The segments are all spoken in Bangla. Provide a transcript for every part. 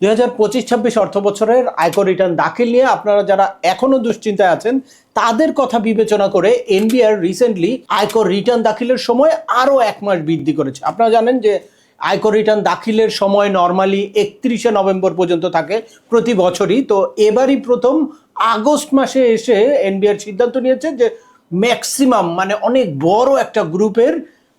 দুই হাজার পঁচিশ ছাব্বিশ অর্থ বছরের আয়কর রিটার্ন দাখিল নিয়ে আপনারা যারা এখনও দুশ্চিন্তায় আছেন, তাদের কথা বিবেচনা করে এনবিআর রিসেন্টলি আয়কর রিটার্ন দাখিলের সময় আরও এক মাস বৃদ্ধি করেছে। আপনারা জানেন যে আয়কর রিটার্ন দাখিলের সময় নর্মালি একত্রিশে নভেম্বর পর্যন্ত থাকে প্রতি বছরই। তো এবারই প্রথম আগস্ট মাসে এসে এনবিআর সিদ্ধান্ত নিয়েছে যে ম্যাক্সিমাম মানে অনেক বড় একটা গ্রুপের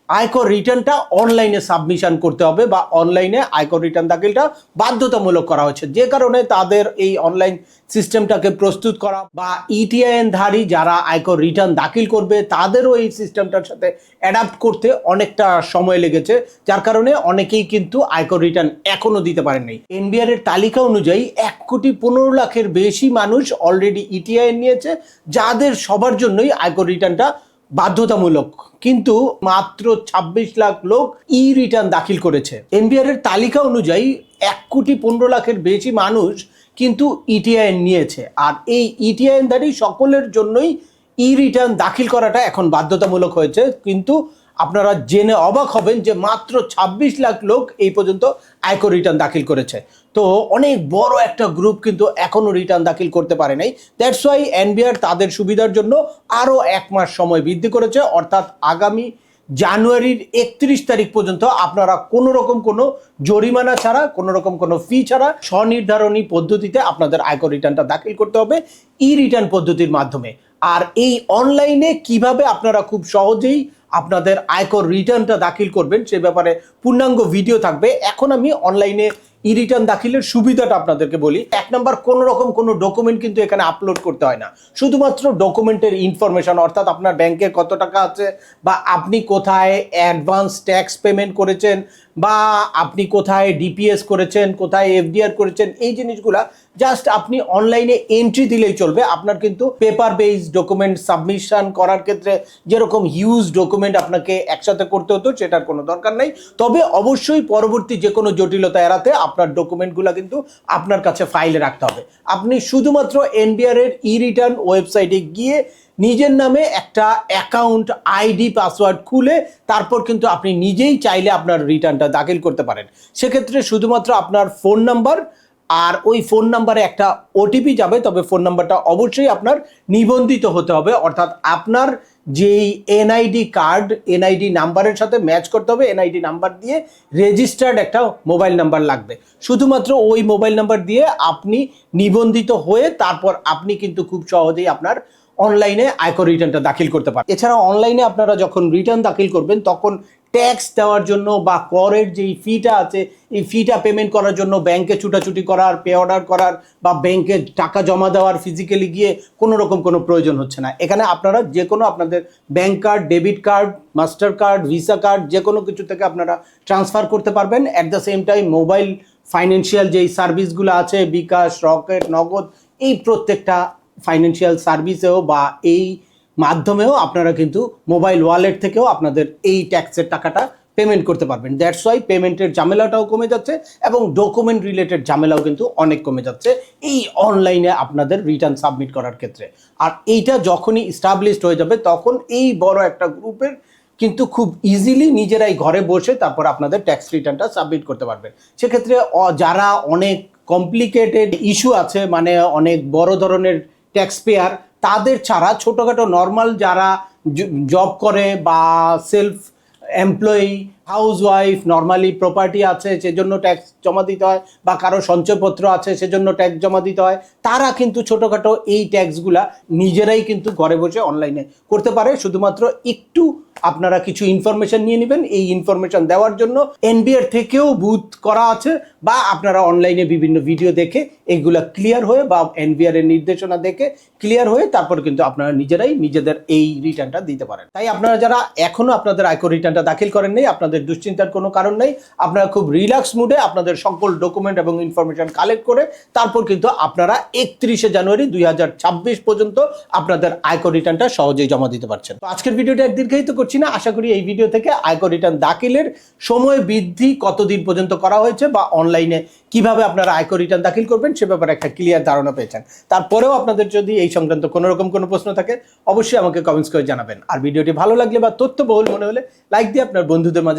আয়কর রিটার্নটা অনলাইনে সাবমিশন করতে হবে বা অনলাইনে আয়কর রিটার্ন দাখিলটা বাধ্যতামূলক করা হয়েছে যে কারণে তাদের এই অনলাইন সিস্টেমটাকে প্রস্তুত করা বা ইটিআইএন ধারী যারা আয়কর রিটার্ন দাখিল করবে, তাদেরও এই সিস্টেমটার সাথে অ্যাডাপ্ট করতে অনেকটা সময় লেগেছে। যার কারণে অনেকেই কিন্তু আয়কর রিটার্ন এখনও দিতে পারেননি এনবিআর এর তালিকা অনুযায়ী এক কোটি পনেরো লাখের বেশি মানুষ অলরেডি ইটিআইএন নিয়েছে, যাদের সবার জন্যই আয়কর রিটার্নটা বাধ্যতামূলক। কিন্তু মাত্র ২৬ লাখ লোক ই রিটার্ন দাখিল করেছে। এনবিআর এর তালিকা অনুযায়ী এক কোটি পনেরো লাখের বেশি মানুষ কিন্তু ইটিআইএন নিয়েছে। আর এই ইটিআইএনধারী সকলের জন্যই ই রিটার্ন দাখিল করাটা এখন বাধ্যতামূলক হয়েছে। কিন্তু আপনারা জেনে অবাক হবেন যে মাত্র ২৬ লাখ লোক এই পর্যন্ত আয়কর রিটার্ন দাখিল করেছে। তো অনেক বড় একটা গ্রুপ কিন্তু এখনও রিটার্ন দাখিল করতে পারে নাই। দ্যাটস ওয়াই এনবিআর তাদের সুবিধার জন্য আরও এক মাস সময় বৃদ্ধি করেছে। অর্থাৎ আগামী জানুয়ারির একত্রিশ তারিখ পর্যন্ত আপনারা কোনো রকম কোনো জরিমানা ছাড়া, কোনো রকম কোনো ফি ছাড়া স্বনির্ধারণী পদ্ধতিতে আপনাদের আয়কর রিটার্নটা দাখিল করতে হবে ই রিটার্ন পদ্ধতির মাধ্যমে। আর এই অনলাইনে কীভাবে আপনারা খুব সহজেই আপনাদের আয়কর রিটার্নটা দাখিল করবেন সে ব্যাপারে পূর্ণাঙ্গ ভিডিও থাকবে। এখন আমি অনলাইনে ই রিটার্ন দাখিলের সুবিধাটা আপনাদেরকে বলি, এক নম্বর কোনো রকম কোনো ডকুমেন্ট কিন্তু এখানে আপলোড করতে হয় না। শুধুমাত্র ডকুমেন্টের ইনফরমেশন অর্থাৎ আপনার ব্যাংকে কত টাকা আছে বা আপনি কোথায় অ্যাডভান্স ট্যাক্স পেমেন্ট করেছেন বা আপনি কোথায় ডিপিএস করেছেন, কোথায় এফডিআর করেছেন, এই জিনিসগুলা জাস্ট আপনি অনলাইনে এন্ট্রি দিলেই চলবে। আপনার কিন্তু পেপার বেস ডকুমেন্ট সাবমিশন করার ক্ষেত্রে যেরকম হিউজ ডকুমেন্ট আপনাকে একসাথে করতে হতো, সেটার কোনো দরকার নেই। তবে অবশ্যই পরবর্তী যে কোনো জটিলতা এড়াতে আপনার ডকুমেন্টগুলো কিন্তু আপনার কাছে ফাইলে রাখতে হবে। আপনি শুধুমাত্র এনবিআর এর ই রিটার্ন ওয়েবসাইটে গিয়ে নিজের নামে একটা অ্যাকাউন্ট আইডি পাসওয়ার্ড খুলে তারপর কিন্তু আপনি নিজেই চাইলে আপনার রিটার্নটা দাখিল করতে পারেন। সেক্ষেত্রে শুধুমাত্র আপনার ফোন নাম্বার আর ওই ফোন নাম্বারে একটা ওটিপি যাবে, তবে ফোন নাম্বারটা অবশ্যই আপনার নিবন্ধিত হতে হবে। অর্থাৎ আপনার যেই এনআইডি কার্ড এনআইডি নাম্বারের সাথে ম্যাচ করতে হবে এনআইডি নাম্বার দিয়ে রেজিস্টার্ড একটা মোবাইল নাম্বার লাগবে। শুধুমাত্র ওই মোবাইল নাম্বার দিয়ে আপনি নিবন্ধিত হয়ে তারপর আপনি কিন্তু খুব সহজেই আপনার অনলাইনে আয়কর রিটার্নটা দাখিল করতে পারেন এছাড়া অনলাইনে আপনারা যখন রিটার্ন দাখিল করবেন, তখন ট্যাক্স দেওয়ার জন্য বা করের যেই ফিটা আছে, এই ফিটা পেমেন্ট করার জন্য ব্যাংকে ছুটাছুটি করার পে অর্ডার করার বা ব্যাংকে টাকা জমা দেওয়ার ফিজিক্যালি গিয়ে কোনো রকম কোনো প্রয়োজন হচ্ছে না। এখানে আপনারা যে কোনো আপনাদের bank card debit card master card Visa card যে কোনো কিছু থেকে আপনারা ট্রান্সফার করতে পারবেন। At the same time mobile financial যেই সার্ভিসগুলো আছে, বিকাশ রকেট নগদ, এই প্রত্যেকটা ফাইন্যান্সিয়াল সার্ভিসেও বা এই মাধ্যমেও আপনারা কিন্তু মোবাইল ওয়ালেট থেকেও আপনাদের এই ট্যাক্সের টাকাটা পেমেন্ট করতে পারবেন। দ্যাটস ওয়াই পেমেন্টের ঝামেলাটাও কমে যাচ্ছে এবং ডকুমেন্ট রিলেটেড ঝামেলাও কিন্তু অনেক কমে যাচ্ছে এই অনলাইনে আপনাদের রিটার্ন সাবমিট করার ক্ষেত্রে। আর এইটা যখনই স্টাবলিশড হয়ে যাবে তখন এই বড় একটা গ্রুপের কিন্তু খুব ইজিলি নিজেরাই ঘরে বসে তারপর আপনাদের ট্যাক্স রিটার্নটা সাবমিট করতে পারবেন সেক্ষেত্রে যারা অনেক কমপ্লিকেটেড ইস্যু আছে মানে অনেক বড় ধরনের ট্যাক্স পেয়ার তাদের ছাড়া ছোটোখাটো নর্মাল যারা জব করে বা self employee house wife normally property আছে, সেজন্য ট্যাক্স জমা দিতে হয়, বা কারও সঞ্চয়পত্র আছে, সেজন্য ট্যাক্স জমা দিতে হয়, তারা কিন্তু ছোটোখাটো এই ট্যাক্সগুলা নিজেরাই কিন্তু ঘরে বসে অনলাইনে করতে পারে। শুধুমাত্র একটু আপনারা কিছু ইনফরমেশন নিয়ে নেবেন, এই ইনফরমেশন দেওয়ার জন্য এনবিআর থেকেও বুথ করা আছে, বা আপনারা অনলাইনে বিভিন্ন ভিডিও দেখে এইগুলা ক্লিয়ার হয়ে, বা এনবিআর এর নির্দেশনা দেখে ক্লিয়ার হয়ে, তারপর কিন্তু আপনারা নিজেরাই নিজেদের এই রিটার্নটা দিতে পারেন। তাই আপনারা যারা এখনও আপনাদের আয়কর রিটার্নটা দাখিল করেন নাই আপনাদের দুশ্চিন্তার কোনো কারণ নেই। আপনারা খুব রিল্যাক্স মুডে আপনাদের সকল ডকুমেন্ট এবং ইনফরমেশন কালেক্ট করে তারপর কিন্তু আপনারা একত্রিশে জানুয়ারি দুই হাজার ছাব্বিশ পর্যন্ত আপনাদের আয়কর রিটার্নটা সহজেই জমা দিতে পারছেন। তো আজকের ভিডিওটা দীর্ঘায়িত করছি না। আশা করি এই ভিডিও থেকে আয়কর রিটার্ন দাখিলের সময় বৃদ্ধি কতদিন পর্যন্ত করা হয়েছে বা অনলাইনে কীভাবে আপনারা আয়কর রিটার্ন দাখিল করবেন সে ব্যাপারে একটা ক্লিয়ার ধারণা পেয়েছেন। তারপরেও আপনাদের যদি এই সংক্রান্ত কোনো রকম কোনো প্রশ্ন থাকে, অবশ্যই আমাকে কমেন্টস করে জানাবেন। আর ভিডিওটি ভালো লাগলে বা তথ্যবহুল মনে হলে লাইক দিয়ে আপনার বন্ধুদের মাঝে